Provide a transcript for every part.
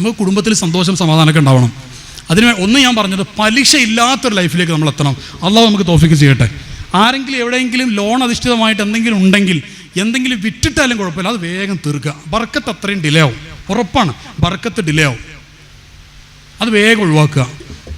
നമുക്ക് കുടുംബത്തിൽ സന്തോഷം സമാധാനമൊക്കെ ഉണ്ടാവണം. അതിന് ഒന്ന് ഞാൻ പറഞ്ഞത് പലിശ ഇല്ലാത്തൊരു ലൈഫിലേക്ക് നമ്മൾ എത്തണം. അള്ളാഹ് നമുക്ക് തോഫിക്ക് ചെയ്യട്ടെ. ആരെങ്കിലും എവിടെയെങ്കിലും ലോൺ അധിഷ്ഠിതമായിട്ട് എന്തെങ്കിലും ഉണ്ടെങ്കിൽ എന്തെങ്കിലും വിറ്റിട്ടാലും കുഴപ്പമില്ല. അത് വേഗം തീർക്കുക. ബർക്കത്ത് അത്രയും ഡിലേ ആവും. ഉറപ്പാണ്. ബർക്കത്ത് ഡിലേ ആവും. അത് വേഗം ഒഴിവാക്കുക.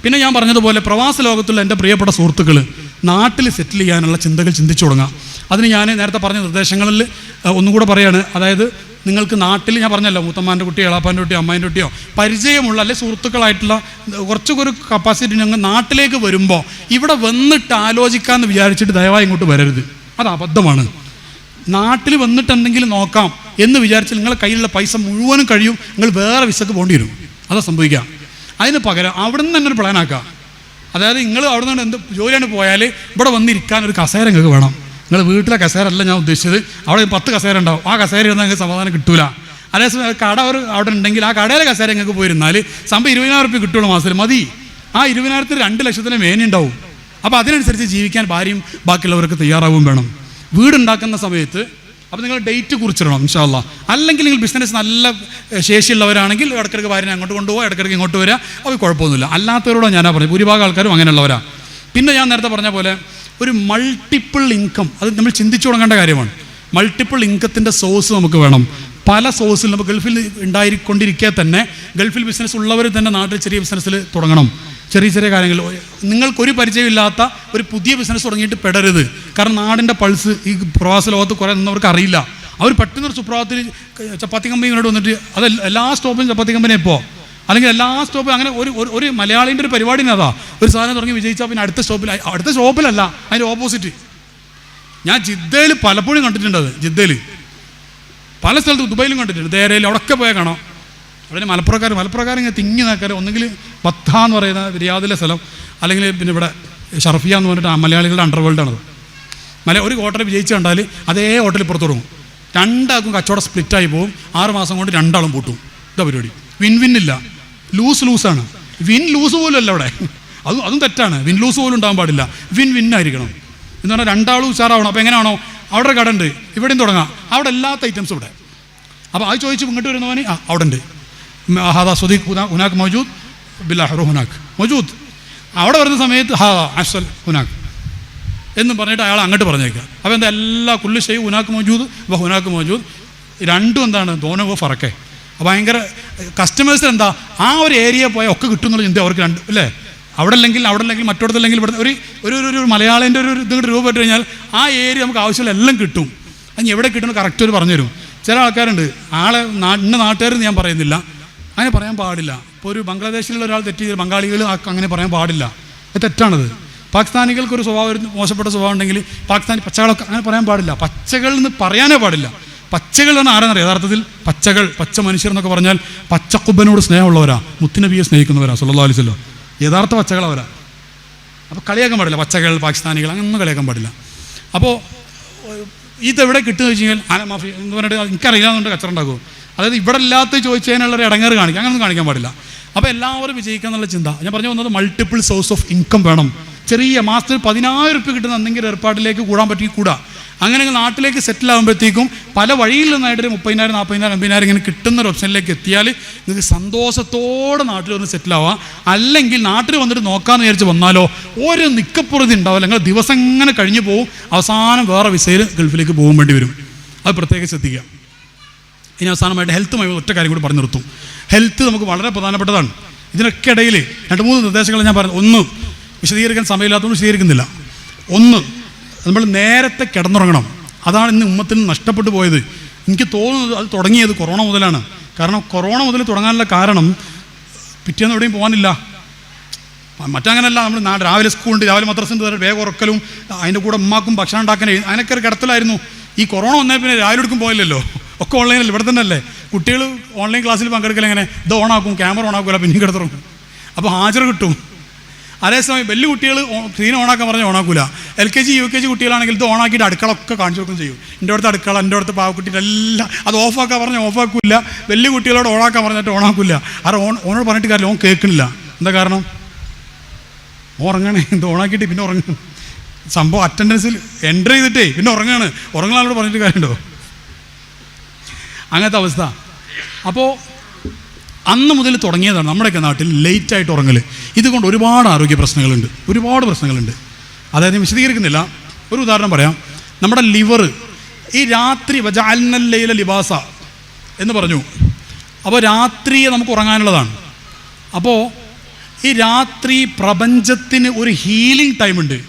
പിന്നെ ഞാൻ പറഞ്ഞതുപോലെ പ്രവാസ ലോകത്തുള്ള എന്റെ പ്രിയപ്പെട്ട സുഹൃത്തുക്കൾ നാട്ടിൽ സെറ്റിൽ ചെയ്യാനുള്ള ചിന്തകൾ ചിന്തിച്ചു തുടങ്ങാം. അതിന് ഞാൻ നേരത്തെ പറഞ്ഞ നിർദ്ദേശങ്ങളിൽ ഒന്നുകൂടെ ഒന്നും കൂടെ പറയാണ്. അതായത് നിങ്ങൾക്ക് നാട്ടിൽ ഞാൻ പറഞ്ഞല്ലോ മൂത്തമ്മാന്റെ കുട്ടിയോ എളാപ്പാന്റെ കുട്ടിയോ അമ്മേന്റെ കുട്ടിയോ പരിചയമുള്ള അല്ലെ സുഹൃത്തുക്കളായിട്ടുള്ള കുറച്ചൊരു കപ്പാസിറ്റി ഞങ്ങൾ നാട്ടിലേക്ക് വരുമ്പോൾ ഇവിടെ വന്നിട്ട് ആലോചിക്കാമെന്ന് വിചാരിച്ചിട്ട് ദയവായി ഇങ്ങോട്ട് വരരുത്. അത് അബദ്ധമാണ്. നാട്ടിൽ വന്നിട്ട് എന്തെങ്കിലും നോക്കാം എന്ന് വിചാരിച്ച് നിങ്ങളുടെ കയ്യിലുള്ള പൈസ മുഴുവനും കഴിയും നിങ്ങൾ വേറെ വിസക്ക് പോകേണ്ടി വരും. അതാ സംഭവിക്കുക. അതിന് പകരം അവിടെ നിന്ന് തന്നെ ഒരു പ്ലാൻ ആക്കുക. അതായത് നിങ്ങൾ അവിടെ നിന്ന് എന്ത് ജോലിയാണ് പോയാൽ ഇവിടെ വന്നിരിക്കാൻ ഒരു കസേര നിങ്ങൾക്ക് വേണം. നിങ്ങൾ വീട്ടിലെ കസേരല്ല ഞാൻ ഉദ്ദേശിച്ചത്. അവിടെ പത്ത് കസേര ഉണ്ടാവും. ആ കസേര ഇരുന്നാൽ നിങ്ങൾക്ക് സമാധാനം കിട്ടൂല. അതേസമയം കട ഒരു അവിടെ ഉണ്ടെങ്കിൽ ആ കടയിലെ കസേര നിങ്ങൾക്ക് പോയിരുന്നാൽ സംഭവം ഇരുപതിനായിരം റുപ്യ കിട്ടുള്ളൂ മാസത്തിൽ. മതി. ആ ഇരുപതിനായിരത്തിന് രണ്ട് ലക്ഷത്തിന് മേനി ഉണ്ടാവും. അപ്പോൾ അതിനനുസരിച്ച് ജീവിക്കാൻ ഭാര്യയും ബാക്കിയുള്ളവർക്ക് തയ്യാറാവും വേണം. വീടുണ്ടാക്കുന്ന സമയത്ത് അപ്പോൾ നിങ്ങൾ ഡേറ്റ് കുറിച്ചിടണം ഇൻഷാല്ല അല്ലെങ്കിൽ നിങ്ങൾ ബിസിനസ് നല്ല ശേഷിയുള്ളവരാണെങ്കിൽ ഇടക്കിടക്ക് ഭാര്യനെ അങ്ങോട്ട് കൊണ്ടുപോകുക ഇടക്കിടക്ക് ഇങ്ങോട്ട് വരിക. അത് കുഴപ്പമൊന്നുമില്ല. അല്ലാത്തവരോടോ ഞാനാ പറഞ്ഞു ഭൂരിഭാഗം ആൾക്കാരും അങ്ങനെയുള്ളവരാ. പിന്നെ ഞാൻ നേരത്തെ പറഞ്ഞ പോലെ ഒരു മൾട്ടിപ്പിൾ ഇൻകം അത് നമ്മൾ ചിന്തിച്ചു തുടങ്ങേണ്ട കാര്യമാണ്. മൾട്ടിപ്പിൾ ഇൻകത്തിന്റെ സോഴ്സ് നമുക്ക് വേണം. പല സോഴ്സിൽ നമുക്ക് ഗൾഫിൽ ഉണ്ടായിക്കൊണ്ടിരിക്കുക തന്നെ ഗൾഫിൽ ബിസിനസ് ഉള്ളവർ തന്നെ നാട്ടിൽ ചെറിയ ബിസിനസ്സിൽ തുടങ്ങണം. ചെറിയ ചെറിയ കാര്യങ്ങൾ. നിങ്ങൾക്കൊരു പരിചയമില്ലാത്ത ഒരു പുതിയ ബിസിനസ് തുടങ്ങിയിട്ട് പെടരുത്. കാരണം നാടിന്റെ പൾസ് ഈ പ്രവാസ ലോകത്ത് കുറേ നിന്നവർക്ക് അറിയില്ല. അവർ പെട്ടെന്ന് ഒരു സുപ്രഭാതത്തിൽ ചപ്പാത്തി കമ്പനി ഇങ്ങോട്ട് വന്നിട്ട് അത് എല്ലാ സ്റ്റോപ്പിലും ചപ്പാത്തി കമ്പനി ഇപ്പോൾ അല്ലെങ്കിൽ എല്ലാ സ്റ്റോപ്പിലും അങ്ങനെ ഒരു ഒരു- മലയാളിന്റെ ഒരു പരിപാടി അതാ. ഒരു സാധനം തുടങ്ങി വിജയിച്ചാൽ പിന്നെ അടുത്ത സ്റ്റോപ്പിൽ അടുത്ത സ്റ്റോപ്പിലല്ല അതിന്റെ ഓപ്പോസിറ്റ് ഞാൻ ജിദ്ദയിൽ പലപ്പോഴും കണ്ടിട്ടുണ്ട് അത് ജിദ്ദയിൽ. പല സ്ഥലത്ത് ദുബൈയിലും കണ്ടിട്ടുണ്ട് ദേരയിൽ അവിടെ പോയാൽ കാണാം. അവിടെ മലപ്പുറക്കാർ മലപ്പുറക്കാരെ ഇങ്ങനെ തിങ്ങി നിൽക്കാറ്. ഒന്നുകിൽ ബത്ത എന്ന് പറയുന്ന റിയാദിലെ സ്ഥലം അല്ലെങ്കിൽ പിന്നെ ഇവിടെ ഷർഫിയ എന്ന് പറഞ്ഞിട്ട് മലയാളികളുടെ അണ്ടർവേൾഡാണത് മല ഒരു ഹോട്ടൽ വിജയിച്ച് കണ്ടാൽ അതേ ഹോട്ടലിൽ പുറത്തു തുടങ്ങും രണ്ടാൾക്കും കച്ചവടം സ്പ്ലിറ്റായി പോകും ആറ് മാസം കൊണ്ട് രണ്ടാളും പൂട്ടും. ഇതാ പരിപാടി. വിൻ വിൻ ഇല്ല. ലൂസ് ലൂസാണ് വിൻ ലൂസ് പോലും അല്ല അവിടെ. അതും അതും തെറ്റാണ്. വിൻ ലൂസ് പോലും ഉണ്ടാകാൻ പാടില്ല. വിൻ വിൻ ആയിരിക്കണം. എന്ന് പറഞ്ഞാൽ രണ്ടാളും ഉഷാറാവണം. അപ്പോൾ എങ്ങനെയാണോ? അവിടെ കട ഉണ്ട്. ഇവിടെയും തുടങ്ങാം. അവിടെ എല്ലാത്ത ഐറ്റംസും ഇവിടെ. അപ്പോൾ അത് ചോദിച്ച് ഇങ്ങോട്ട് വരുന്നവന് ആ അവിടെ ഉണ്ട്. ഹാദാ സുദീഖ് ഹുനാഖ് മൗജൂദ് ബില്ലാഹറു ഹുനാക്ക്. മൗജൂദ്. അവിടെ വരുന്ന സമയത്ത് ഹാദാ അഷൽ ഹുനാക്ക്. എന്ന് പറഞ്ഞിട്ട് അയാൾ അങ്ങോട്ട് പറഞ്ഞേക്കുക. അപ്പോൾ എന്താ എല്ലാ കുല്ലു ഷെയ് ഹുനാക്ക് മൗജൂദ് വ ഹുനാക്ക് മൗജൂദ്. രണ്ടും എന്താണ്? ദോനോ ഫറക്കെ. ഭയങ്കര കസ്റ്റമേഴ്സ് എന്താ ആ ഒരു ഏരിയ പോയാൽ ഒക്കെ കിട്ടും എന്നുള്ള ചിന്ത അവർക്ക് രണ്ട് അല്ലേ? അവിടെ അല്ലെങ്കിൽ അവിടെ അല്ലെങ്കിൽ മറ്റോടത്തല്ലെങ്കിൽ ഇവിടെ ഒരു ഒരു ഒരു- മലയാളിന്റെ ഒരു ഇത് ഇങ്ങോട്ട് രൂപപ്പെട്ട് കഴിഞ്ഞാൽ ആ ഏരിയ നമുക്ക് ആവശ്യമുള്ള എല്ലാം കിട്ടും. അത് എവിടെ കിട്ടുന്ന കറക്റ്റ് ഒരു പറഞ്ഞു തരും ചില ആൾക്കാരുണ്ട് ആളെ ഇന്ന നാട്ടുകാരെന്ന് ഞാൻ പറയുന്നില്ല. അങ്ങനെ പറയാൻ പാടില്ല. ഇപ്പോൾ ഒരു ബംഗ്ലാദേശിലുള്ള ഒരാൾ തെറ്റ് ചെയ്ത് ബംഗാളികൾ അങ്ങനെ പറയാൻ പാടില്ല. അത് തെറ്റാണത്. പാകിസ്ഥാനികൾക്ക് ഒരു സ്വഭാവം മോശപ്പെട്ട സ്വഭാവം ഉണ്ടെങ്കിൽ പാകിസ്ഥാനി പച്ചകളൊക്കെ അങ്ങനെ പറയാൻ പാടില്ല. പച്ചകൾ എന്ന് പറയാനേ പാടില്ല. പച്ചകൾ എന്ന് ആരാന്നറിയാം? യഥാർത്ഥത്തിൽ പച്ചകൾ പച്ച മനുഷ്യർ എന്നൊക്കെ പറഞ്ഞാൽ പച്ചക്കുബനോട് സ്നേഹമുള്ളവരാ മുത്തുനബിയെ സ്നേഹിക്കുന്നവരാ സുല്ലാ അലൈഹി വസല്ലം. യഥാർത്ഥ പച്ചകൾ അവരാ. അപ്പോൾ കളിയാക്കാൻ പാടില്ല പച്ചകൾ പാകിസ്ഥാനികൾ അങ്ങനൊന്നും കളിയാക്കാൻ പാടില്ല. അപ്പോൾ ഇതെവിടെ കിട്ടുമെന്ന് വെച്ച് കഴിഞ്ഞാൽ ആന മാഫി എന്ന് പറഞ്ഞിട്ട് എനിക്കറിയാമെന്നുണ്ട് കച്ചറ ഉണ്ടാക്കും അതായത് ഇവിടെ ഇല്ലാത്ത ചോദിച്ചതിനുള്ള ഒരു ഇടങ്ങേറ് കാണിക്കുക അങ്ങനൊന്നും കാണിക്കാൻ പാടില്ല. അപ്പോൾ എല്ലാവരും വിജയിക്കുക എന്നുള്ള ചിന്ത. ഞാൻ പറഞ്ഞു വന്നത് മൾട്ടിപ്പിൾ സോഴ്സ് ഓഫ് ഇൻകം വേണം. ചെറിയ മാസത്തിൽ പതിനായിരം രൂപ കിട്ടുന്ന എന്തെങ്കിലും ഏർപ്പാടിലേക്ക് കൂടാൻ പറ്റി കൂടാ. അങ്ങനെ അങ്ങ് നാട്ടിലേക്ക് സെറ്റിൽ ആകുമ്പോഴത്തേക്കും പല വഴിയിൽ നിന്നായിട്ട് ഒരു മുപ്പതിനായിരം നാൽപ്പതിനായിരം അമ്പതിനായിരം ഇങ്ങനെ കിട്ടുന്ന ഒരു ഓപ്ഷനിലേക്ക് എത്തിയാൽ നിങ്ങൾക്ക് സന്തോഷത്തോടെ നാട്ടിൽ വന്ന് സെറ്റിൽ ആവാം അല്ലെങ്കിൽ നാട്ടിൽ വന്നിട്ട് നോക്കാമെന്ന് വിചാരിച്ച് വന്നാലോ ഒരു നിക്കപ്പുറതി ഉണ്ടാവില്ല. നിങ്ങൾ ദിവസം ഇങ്ങനെ കഴിഞ്ഞു പോകും അവസാനം വേറെ വിസയിൽ ഗൾഫിലേക്ക് പോകാൻ വേണ്ടി വരും. അത് പ്രത്യേകം ശ്രദ്ധിക്കുക. ഇനി അവസാനമായിട്ട് ഹെൽത്തുമായി ഒറ്റ കാര്യം കൂടി പറഞ്ഞു നിർത്തും. ഹെൽത്ത് നമുക്ക് വളരെ പ്രധാനപ്പെട്ടതാണ്. ഇതിനൊക്കെ ഇടയിൽ രണ്ട് മൂന്ന് നിർദ്ദേശങ്ങൾ ഞാൻ പറഞ്ഞു. ഒന്ന് വിശദീകരിക്കാൻ സമയമില്ലാത്തതുകൊണ്ട് വിശദീകരിക്കുന്നില്ല. ഒന്ന് നമ്മൾ നേരത്തെ കിടന്നുറങ്ങണം. അതാണ് ഇന്ന് ഉമ്മത്തിന് നഷ്ടപ്പെട്ടു പോയത്. എനിക്ക് തോന്നുന്നത് അത് തുടങ്ങിയത് കൊറോണ മുതലാണ്. കാരണം കൊറോണ മുതൽ തുടങ്ങാനുള്ള കാരണം പിറ്റേന്ന് എവിടെയും പോകാനില്ല. മറ്റങ്ങനല്ല നമ്മൾ നാ രാവിലെ സ്കൂളുണ്ട് രാവിലെ മദ്രസുണ്ട് വേഗം ഉറക്കലും അതിന്റെ കൂടെ ഉമ്മാക്കും ഭക്ഷണം ഉണ്ടാക്കാൻ അതിനൊക്കെ ഒരു കിടത്തലായിരുന്നു. ഈ കൊറോണ വന്നാൽ പിന്നെ രാവിലെ എടുക്കും പോയില്ലല്ലോ ഒക്കെ ഓൺലൈനിൽ ഇവിടെ തന്നെ അല്ലേ? കുട്ടികൾ ഓൺലൈൻ ക്ലാസ്സിൽ പങ്കെടുക്കൽ എങ്ങനെ? ഇത് ഓണാക്കും ക്യാമറ ഓണാക്കൂല പിന്നെ കിടത്തുറങ്ങും. അപ്പോൾ ഹാജർ കിട്ടും. അതേസമയം വലിയ കുട്ടികൾ സ്ക്രീൻ ഓണാക്കാൻ പറഞ്ഞാൽ ഓണാക്കൂല. L K G U K G കുട്ടികളാണെങ്കിൽ ഇത് ഓണാക്കിയിട്ട് അടുക്കളൊക്കെ കാണിച്ചു കൊടുക്കും ചെയ്യും. എന്റെ അടുത്ത് അടുക്കള എന്റെ അടുത്ത് പാവക്കുട്ടിയുടെ എല്ലാം അത് ഓഫാക്കാൻ പറഞ്ഞാൽ ഓഫാക്കില്ല വലിയ കുട്ടികളോട് ഓണാക്കാൻ പറഞ്ഞിട്ട് ഓണാക്കില്ല അത് ഓൺ ഓണോട് പറഞ്ഞിട്ട് കാര്യം ഓൺ കേൾക്കണില്ല എന്താ കാരണം? ഉറങ്ങണേ. ഇത് ഓണാക്കിയിട്ട് പിന്നെ ഉറങ്ങണം സംഭവം അറ്റൻഡൻസിൽ എന്റർ ചെയ്തിട്ടേ പിന്നെ ഉറങ്ങാണ്. ഉറങ്ങുന്ന ആളോട് പറഞ്ഞിട്ട് കാര്യമുണ്ടോ? അങ്ങനത്തെ അവസ്ഥ. അപ്പോൾ അന്ന് മുതൽ തുടങ്ങിയതാണ് നമ്മുടെയൊക്കെ നാട്ടിൽ ലേറ്റായിട്ട് ഉറങ്ങൽ ഇതുകൊണ്ട് ഒരുപാട് ആരോഗ്യ പ്രശ്നങ്ങളുണ്ട്. ഒരുപാട് പ്രശ്നങ്ങളുണ്ട്. അതായത് വിശദീകരിക്കുന്നില്ല. ഒരു ഉദാഹരണം പറയാം. നമ്മുടെ ലിവർ ഈ രാത്രി വജാൽനല്ലയിലെ ലിബാസ എന്ന് പറഞ്ഞു. അപ്പോൾ രാത്രിയെ നമുക്ക് ഉറങ്ങാനുള്ളതാണ്. അപ്പോൾ ഈ രാത്രി പ്രപഞ്ചത്തിന് ഒരു ഹീലിംഗ് ടൈമുണ്ട്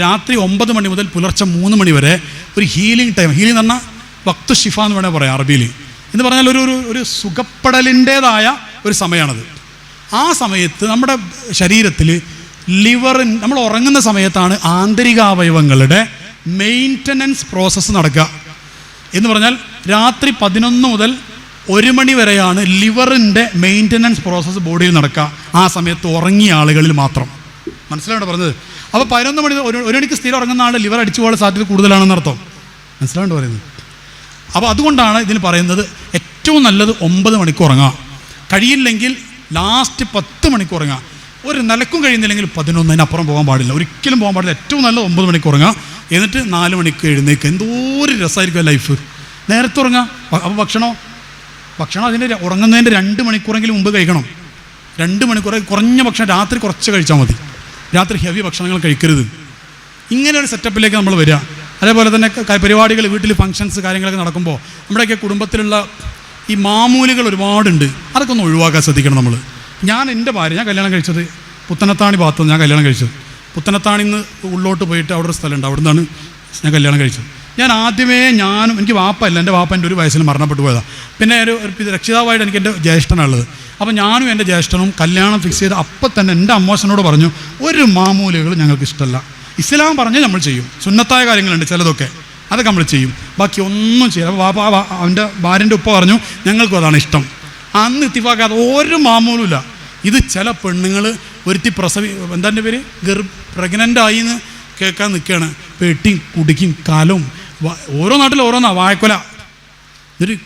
രാത്രി ഒമ്പത് മണി മുതൽ പുലർച്ചെ മൂന്ന് മണി വരെ ഒരു ഹീലിംഗ് ടൈം ഹീലിംഗ് എന്ന് പറഞ്ഞാൽ ഭക്തു ഷിഫ എന്ന് വേണേൽ പറയാം അറബിയിൽ. എന്ന് പറഞ്ഞാൽ ഒരു ഒരു ഒരു സുഖപ്പെടലിന്റേതായ ഒരു സമയമാണത്. ആ സമയത്ത് നമ്മുടെ ശരീരത്തിൽ ലിവറിൻ നമ്മൾ ഉറങ്ങുന്ന സമയത്താണ് ആന്തരികാവയവങ്ങളുടെ മെയിന്റനൻസ് പ്രോസസ്സ് നടക്കുക. എന്ന് പറഞ്ഞാൽ രാത്രി പതിനൊന്ന് മുതൽ ഒരു മണി വരെയാണ് ലിവറിന്റെ മെയിന്റനൻസ് പ്രോസസ്സ് ബോഡിയിൽ നടക്കുക. ആ സമയത്ത് ഉറങ്ങിയ ആളുകളിൽ മാത്രം. മനസ്സിലാണ് പറഞ്ഞത്? അപ്പോൾ പതിനൊന്ന് മണി ഒരു ഒരു മണിക്ക് സ്ഥിരം ഉറങ്ങുന്ന ആൾ ലിവർ അടിച്ചു പോകാൻ സാധ്യത കൂടുതലാണെന്നർത്ഥം. മനസ്സിലാണ്ടോ പറയുന്നത്? അപ്പോൾ അതുകൊണ്ടാണ് ഇതിന് പറയുന്നത് ഏറ്റവും നല്ലത് ഒമ്പത് മണിക്കൂർ ഉറങ്ങുക കഴിയില്ലെങ്കിൽ ലാസ്റ്റ് പത്ത് മണിക്കൂർ ഉറങ്ങുക ഒരു നിലക്കും കഴിയുന്നില്ലെങ്കിൽ പതിനൊന്നിനപ്പുറം പോകാൻ പാടില്ല. ഒരിക്കലും പോകാൻ പാടില്ല. ഏറ്റവും നല്ലത് ഒമ്പത് മണിക്കൂർ ഉറങ്ങുക എന്നിട്ട് നാല് മണിക്ക് എഴുന്നേൽക്കുക എന്തോ ഒരു രസമായിരിക്കും ലൈഫ് നേരത്തെ ഉറങ്ങുക അപ്പോൾ ഭക്ഷണമോ ഭക്ഷണം? അതിന്റെ ഉറങ്ങുന്നതിന്റെ രണ്ട് മണിക്കൂറെങ്കിലും മുമ്പ് കഴിക്കണം. രണ്ട് മണിക്കൂർ കുറഞ്ഞ ഭക്ഷണം രാത്രി കുറച്ച് കഴിച്ചാൽ മതി. രാത്രി ഹെവി ഭക്ഷണങ്ങൾ കഴിക്കരുത്. ഇങ്ങനെ ഒരു സെറ്റപ്പിലേക്ക് നമ്മൾ വരിക അതേപോലെ തന്നെ പരിപാടികൾ വീട്ടിൽ ഫങ്ഷൻസ് കാര്യങ്ങളൊക്കെ നടക്കുമ്പോൾ നമ്മുടെയൊക്കെ കുടുംബത്തിലുള്ള ഈ മാമൂലുകൾ ഒരുപാടുണ്ട്. അതൊക്കെ ഒന്ന് ഒഴിവാക്കാൻ ശ്രദ്ധിക്കണം നമ്മൾ ഞാൻ എന്റെ ഭാര്യ ഞാൻ കല്യാണം കഴിച്ചത് പുത്തനത്താണി ഭാഗത്ത് ഞാൻ കല്യാണം കഴിച്ചത്. പുത്തനത്താണി നിന്ന് ഉള്ളോട്ട് പോയിട്ട് അവിടെ ഒരു സ്ഥലമുണ്ട്. അവിടെ നിന്നാണ് ഞാൻ കല്യാണം കഴിച്ചത്. ഞാൻ ആദ്യമേ ഞാനും എനിക്ക് വാപ്പല്ല എന്റെ വാപ്പ എന്റെ ഒരു വയസ്സിൽ മരണപ്പെട്ടു പോയതാണ് പിന്നെ ഒരു രക്ഷിതാവായിട്ട് എനിക്ക് എന്റെ ജ്യേഷ്ഠനാണുള്ളത്. അപ്പോൾ ഞാനും എന്റെ ജ്യേഷ്ഠനും കല്യാണം ഫിക്സ് ചെയ്ത് അപ്പം തന്നെ എന്റെ അമ്മോശനോട് പറഞ്ഞു ഒരു മാമൂലുകൾ ഞങ്ങൾക്ക് ഇഷ്ടമല്ല ഇസ്ലാം പറഞ്ഞ് നമ്മൾ ചെയ്യും. സുന്നത്തായ കാര്യങ്ങളുണ്ട് ചിലതൊക്കെ. അതൊക്കെ നമ്മൾ ചെയ്യും. ബാക്കി ഒന്നും ചെയ്യില്ല. അപ്പോൾ വാപ്പ വാ- അവന്റെ ഭാര്യന്റെ ഉപ്പ പറഞ്ഞു ഞങ്ങൾക്കും അതാണ് ഇഷ്ടം. അന്ന് ഇത്തിഫാക്കാതെ ഒരു മാമൂലുമില്ല ഇത് ചില പെണ്ണുങ്ങൾ ഒരുത്തി പ്രസവി എന്താ എന്റെ പേര്? ഗർ പ്രഗ്നന്റ് ആയി എന്ന് കേൾക്കാൻ നിൽക്കുകയാണ്. പെട്ടിയും കുടിക്കും കാലും ഓരോ നാട്ടിൽ ഓരോന്നാണ് വാഴക്കൊല. ഒരു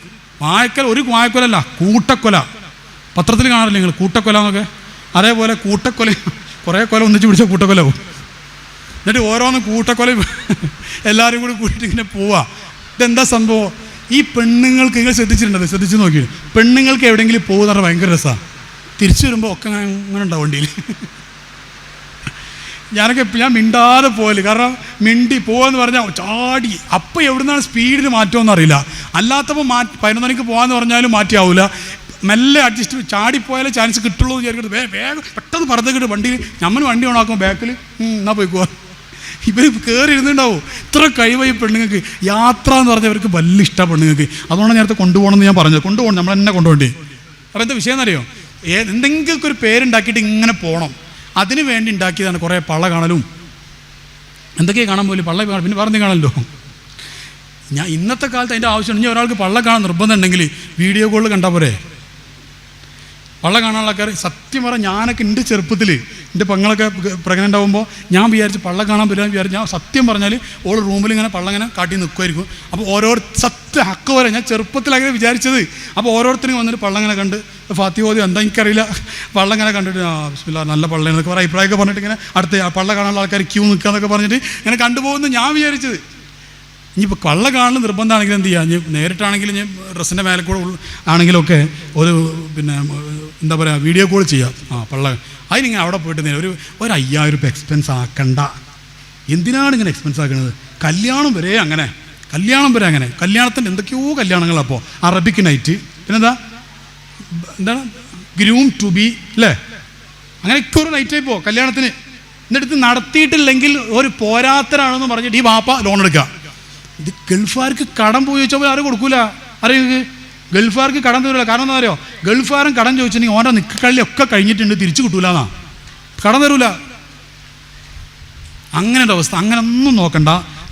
വാഴക്കൊല ഒരു വാഴക്കൊലല്ല കൂട്ടക്കൊല. പത്രത്തിൽ കാണാറില്ല നിങ്ങൾ? കൂട്ടക്കൊല എന്നൊക്കെ? അതേപോലെ കൂട്ടക്കൊല. കുറേ കൊല ഒന്നിച്ച് പിടിച്ച കൂട്ടക്കൊലാവും എന്നിട്ട് ഓരോന്ന് കൂട്ടക്കൊല എല്ലാവരും കൂടി കൂട്ടിയിട്ട് ഇങ്ങനെ പോവാ. ഇതെന്താ സംഭവം? ഈ പെണ്ണുങ്ങൾക്ക് നിങ്ങൾ ശ്രദ്ധിച്ചിട്ടുണ്ടല്ലോ ശ്രദ്ധിച്ച് നോക്കി പെണ്ണുങ്ങൾക്ക് എവിടെയെങ്കിലും പോകുന്ന പറഞ്ഞാൽ ഭയങ്കര രസമാണ് തിരിച്ചു വരുമ്പോൾ ഒക്കെ അങ്ങനെ ഉണ്ടാവും വണ്ടിയിൽ. ഞാനൊക്കെ ഞാൻ മിണ്ടാതെ പോകൽ കാരണം മിണ്ടി പോവാന്ന് പറഞ്ഞാൽ ചാടി. അപ്പം എവിടുന്നാണ് സ്പീഡിൽ മാറ്റമൊന്നും അറിയില്ല. അല്ലാത്തപ്പോൾ മാറ്റി പതിനൊന്ന് മണിക്ക് പോകാമെന്ന് പറഞ്ഞാലും മാറ്റിയാവില്ല മെല്ലെ അഡ്ജസ്റ്റ് ചാടിപ്പോയാലേ ചാൻസ് കിട്ടുള്ളൂ എന്ന് വിചാരിക്കുന്നത് വേഗം പെട്ടെന്ന് പറത്തേക്കിട്ട് വണ്ടിയിൽ നമ്മൾ വണ്ടി ഓണാക്കും ബാക്കിൽ എന്നാൽ പോയിക്കോ. ഇവർ കയറി ഇരുന്നുണ്ടാവും ഇത്ര കഴിവായി പെണ്ണുങ്ങൾക്ക്. യാത്ര എന്ന് പറഞ്ഞാൽ അവർക്ക് വലിയ ഇഷ്ടമാണ് പെണ്ണുങ്ങൾക്ക്. അതുകൊണ്ടാണ് നേരത്തെ കൊണ്ടുപോകണമെന്ന് ഞാൻ പറഞ്ഞത്. കൊണ്ടുപോകണം. നമ്മൾ എന്നെ കൊണ്ടുപോകണ്ടേ? അപ്പോൾ എന്താ വിഷയം എന്നറിയോ? ഏ എന്തെങ്കിലും ഒരു പേരുണ്ടാക്കിയിട്ട് ഇങ്ങനെ പോകണം അതിനു വേണ്ടി ഉണ്ടാക്കിയതാണ് കുറേ പള്ള കാണലും. എന്തൊക്കെയാണ് കാണാൻ പോലും പള്ള കാണാൻ പിന്നെ വേറെ കാണല്ലോ ഞാൻ ഇന്നത്തെ കാലത്ത് അതിന്റെ ആവശ്യമുണ്ട് ഇനി ഒരാൾക്ക് പള്ള കാണാൻ നിർബന്ധമുണ്ടെങ്കിൽ വീഡിയോ കോളിൽ കണ്ടാൽ പോരെ? പള്ള കാണാനുള്ള ആൾക്കാർ സത്യം പറഞ്ഞാൽ ഞാനൊക്കെ എന്റെ ചെറുപ്പത്തിൽ എന്റെ പെങ്ങളൊക്കെ പ്രഗ്നന്റ് ആകുമ്പോൾ ഞാൻ വിചാരിച്ച് പള്ള കാണാൻ പറ്റുമെന്ന് വിചാരിച്ച് ഞാൻ സത്യം പറഞ്ഞാൽ ഓൾ റൂമിൽ ഇങ്ങനെ പള്ളം ഇങ്ങനെ കാട്ടി നിൽക്കുമായിരിക്കും അപ്പോൾ ഓരോ സത്യ ഹക്ക് വരെ ഞാൻ ചെറുപ്പത്തിലങ്ങനെ വിചാരിച്ചത്. അപ്പോൾ ഓരോരുത്തരും വന്നിട്ട് പള്ളം ഇങ്ങനെ കണ്ട് ഫാത്തിഹോദി എന്താ എനിക്കറിയില്ല. പള്ളം ഇങ്ങനെ കണ്ടിട്ട് ആ ബിസ്മില്ല നല്ല പള്ളം എന്നൊക്കെ പറയാം അഭിപ്രായമൊക്കെ പറഞ്ഞിട്ട് ഇങ്ങനെ അടുത്ത പള്ളം കാണാനുള്ള ആൾക്കാർ ക്യൂ നിൽക്കുക എന്നൊക്കെ പറഞ്ഞിട്ട് ഇങ്ങനെ കണ്ടുപോകുന്നു ഞാൻ വിചാരിച്ചത്. ഇനിയിപ്പോൾ കള്ള കാണുന്ന നിർബന്ധമാണെങ്കിൽ എന്ത് ചെയ്യുക ഇനി നേരിട്ടാണെങ്കിലും ഇനി ഡ്രസ്സിന്റെ മേലെ കൂടെ ആണെങ്കിലൊക്കെ ഒരു പിന്നെ എന്താ പറയുക വീഡിയോ കോൾ ചെയ്യാം. ആ പള്ള അതിനിങ്ങനെ അവിടെ പോയിട്ട് നേരം ഒരു ഒരു അയ്യായിരം രൂപ എക്സ്പെൻസ് ആക്കണ്ട. എന്തിനാണ് ഇങ്ങനെ എക്സ്പെൻസ് ആക്കുന്നത് കല്യാണം വരെ അങ്ങനെ. കല്യാണം വരെ അങ്ങനെ. കല്യാണത്തിന്റെ എന്തൊക്കെയോ കല്യാണങ്ങളപ്പോൾ അറബിക് നൈറ്റ് പിന്നെന്താ? എന്താണ്? ഗ്രൂം ടു ബി അല്ലേ അങ്ങനെയൊക്കെ ഒരു നൈറ്റ് ആയിപ്പോ കല്യാണത്തിന്. എന്നിട്ട് നടത്തിയിട്ടില്ലെങ്കിൽ ഒരു പോരാത്തരാണെന്ന് പറഞ്ഞിട്ട് ഈ വാപ്പ ലോൺ എടുക്കുക ഇത് ഗൾഫുകാർക്ക് കടം പോയി ചോദിച്ചാൽ ആരും കൊടുക്കൂല. അറിയുക ഗൾഫുകാർക്ക് കടം തരില്ല കാരണം എന്താ അറിയോ? ഗൾഫുകാരൻ കടം ചോദിച്ചിട്ടുണ്ടെങ്കിൽ ഓന്റെ ഒക്കെ കഴിഞ്ഞിട്ടുണ്ട് തിരിച്ചു കിട്ടൂല എന്നാ കടം തരൂല. അങ്ങനെ ഒരു അവസ്ഥ അങ്ങനെ ഒന്നും നോക്കണ്ട.